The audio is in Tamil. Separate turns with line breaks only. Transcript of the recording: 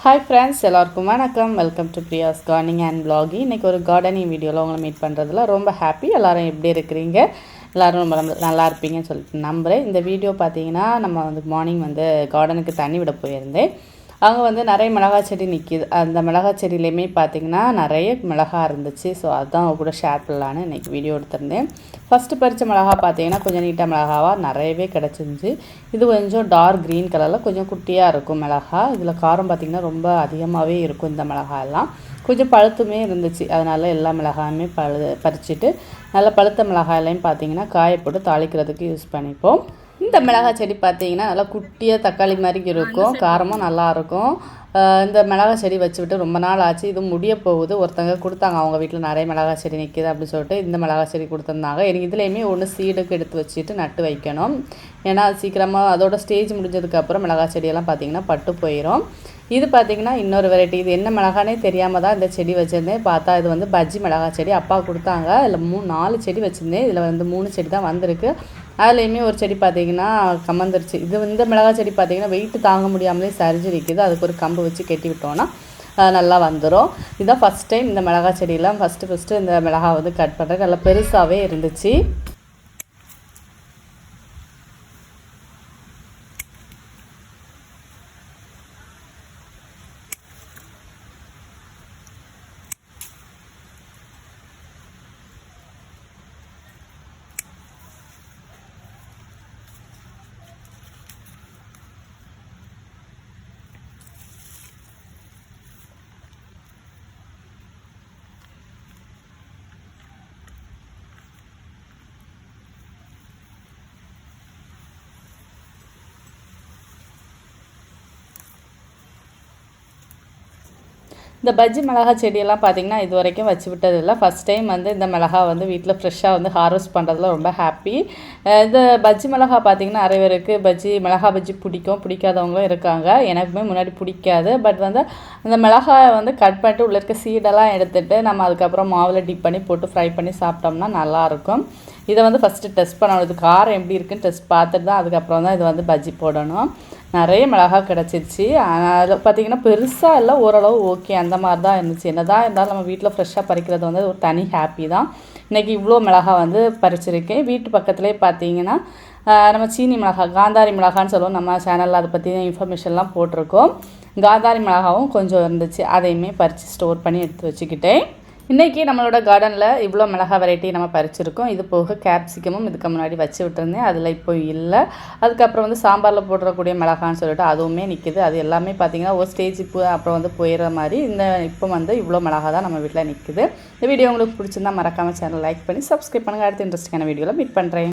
ஹாய் ஃப்ரெண்ட்ஸ் எல்லாருக்கும் வணக்கம். Welcome to Priya's gardening and blog இன்றைக்கி ஒரு கார்டனிங் வீடியோவில் உங்களை மீட் பண்ணுறதுல ரொம்ப ஹாப்பி எல்லோரும் எப்படி இருக்கிறீங்க? எல்லோரும் ரொம்ப ரொம்ப நல்லா இருப்பீங்கன்னு சொல்லிட்டு நம்புகிறேன் இந்த வீடியோ பார்த்தீங்கன்னா நம்ம வந்து மார்னிங் வந்து கார்டனுக்கு தண்ணி விட போயிருந்தேன். அங்கே வந்து நிறைய மிளகாய் செடி நிற்கிது அந்த மிளகாய் செடியிலையுமே பார்த்தீங்கன்னா நிறைய மிளகா இருந்துச்சு. ஸோ அதுதான் அவங்க கூட ஷேர் பண்ணலான்னு இன்றைக்கி வீடியோ எடுத்திருந்தேன். ஃபஸ்ட்டு பறித்த மிளகா பார்த்தீங்கன்னா கொஞ்சம் நீட்டாக மிளகாவாக நிறையவே கிடச்சிருந்துச்சு. இது கொஞ்சம் டார்க் க்ரீன் கலரில் கொஞ்சம் குட்டியாக இருக்கும் மிளகா. இதில் காரம் பார்த்திங்கன்னா ரொம்ப அதிகமாகவே இருக்கும் இந்த மிளகா எல்லாம். கொஞ்சம் பழுத்துமே இருந்துச்சு. அதனால் எல்லா மிளகாயுமே பழு பறிச்சுட்டு நல்லா பழுத்த மிளகாயிலையும் பார்த்தீங்கன்னா காயப்போட்டு தாளிக்கிறதுக்கு யூஸ் பண்ணிப்போம். இந்த மிளகாய் செடி பார்த்தீங்கன்னா நல்லா குட்டியாக தக்காளி மாதிரி இருக்கும். காரமும் நல்லாயிருக்கும் இந்த மிளகாய் செடி வச்சு விட்டு ரொம்ப நாள் ஆச்சு. இது முடிய போகுது. ஒருத்தங்க கொடுத்தாங்க. அவங்க வீட்டில் நிறைய மிளகாய் செடி நிற்கிது அப்படின்னு சொல்லிட்டு இந்த மிளகாய் செடி கொடுத்துருந்தாங்க. எனக்கு இதுலேயுமே ஒன்று சீடுக்கு எடுத்து வச்சுட்டு நட்டு வைக்கணும். ஏன்னா சீக்கிரமாக அதோட ஸ்டேஜ் முடிஞ்சதுக்கப்புறம் மிளகாய் செடியெல்லாம் பார்த்தீங்கன்னா பட்டு போயிடும் இது பார்த்தீங்கன்னா இன்னொரு வெரைட்டி இது என்ன மிளகானே தெரியாமல் தான் இந்த செடி வச்சுருந்தேன். பார்த்தா இது வந்து பஜ்ஜி மிளகாய் செடி. அப்பா கொடுத்தாங்க. இதில் மூணு நாலு செடி வச்சுருந்தேன். இதில் வந்து மூணு செடி தான் வந்திருக்கு. அதுலேயுமே ஒரு செடி பார்த்தீங்கன்னா கமந்துருச்சு. இது இந்த மிளகாய் செடி பார்த்தீங்கன்னா வெயிட் தாங்க முடியாமலே சரிஞ்சு நிற்கிது அதுக்கு ஒரு கம்பு வச்சு கட்டி விட்டோன்னா நல்லா வந்துடும் இதுதான் ஃபஸ்ட் டைம் இந்த மிளகாய் செடியெல்லாம் ஃபஸ்ட்டு ஃபஸ்ட்டு இந்த மிளகா வந்து கட் பண்ணுறது நல்லா பெருசாகவே இருந்துச்சு. இந்த பஜ்ஜி மிளகாய் செடியெல்லாம் பார்த்தீங்கன்னா இது வரைக்கும் வச்சு விட்டதில்லை. ஃபஸ்ட் டைம் வந்து இந்த மிளகா வந்து வீட்டில் ஃப்ரெஷ்ஷாக வந்து ஹார்வெஸ்ட் பண்ணுறதுல ரொம்ப ஹாப்பி இந்த பஜ்ஜி மிளகா பார்த்தீங்கன்னா நிறைய பேருக்கு பஜ்ஜி மிளகா பஜ்ஜி பிடிக்கும் பிடிக்காதவங்களும் இருக்காங்க. எனக்குமே முன்னாடி பிடிக்காது. பட் வந்து அந்த மிளகாயை வந்து கட் பண்ணிட்டு உள்ள இருக்க சீடெல்லாம் எடுத்துகிட்டு நம்ம அதுக்கப்புறம் மாவில் டிப் பண்ணி போட்டு ஃப்ரை பண்ணி சாப்பிட்டோம்னா நல்லாயிருக்கும் இதை வந்து ஃபஸ்ட்டு டெஸ்ட் பண்ணணும். இது காரம் எப்படி இருக்குன்னு டெஸ்ட் பார்த்துட்டு தான் அதுக்கப்புறம் தான் இது வந்து பஜ்ஜி போடணும். நிறைய மிளகா கிடச்சிருச்சு. அதில் பார்த்தீங்கன்னா பெருசாக இல்லை ஓரளவு ஓகே அந்த மாதிரி தான் இருந்துச்சு. என்ன தான் இருந்தாலும் நம்ம வீட்டில் ஃப்ரெஷ்ஷாக பறிக்கிறது வந்து ஒரு தனி ஹாப்பி தான். இன்றைக்கி இவ்வளோ மிளகா வந்து பறிச்சிருக்கேன். வீட்டு பக்கத்துலேயே பார்த்தீங்கன்னா நம்ம சீனி மிளகா காந்தாரி மிளகான்னு சொல்லுவோம். நம்ம சேனலில் அதை பற்றி இன்ஃபர்மேஷன்லாம் போட்டிருக்கோம். காந்தாரி மிளகாவும் கொஞ்சம் இருந்துச்சு. அதையுமே பறித்து ஸ்டோர் பண்ணி எடுத்து வச்சுக்கிட்டேன். இன்றைக்கி நம்மளோட கார்டனில் இவ்வளோ மிளகா வெரைட்டி நம்ம பறிச்சிருக்கோம். இது போக கேப்சிகமும் இதுக்கு முன்னாடி வச்சு விட்டுருந்தேன். அதில் இப்போ இல்லை. அதுக்கப்புறம் வந்து சாம்பாரில் போடுறக்கூடிய மிளகான்னு சொல்லிட்டு அதுவுமே நிற்கிது அது எல்லாமே பார்த்திங்கன்னா ஒரு ஸ்டேஜ் இப்போ அப்புறம் வந்து போயிடுற மாதிரி இந்த இப்போ வந்து இவ்வளோ மிளகா தான் நம்ம வீட்டில் நிற்கிது இந்த வீடியோ உங்களுக்கு பிடிச்சிருந்தா மறக்காமல் சேனல் லைக் பண்ணி சப்ஸ்கிரைப் பண்ணுங்கள் அடுத்த இன்ட்ரெஸ்டிங்கான வீடியோவில் மீட் பண்ணுறேன்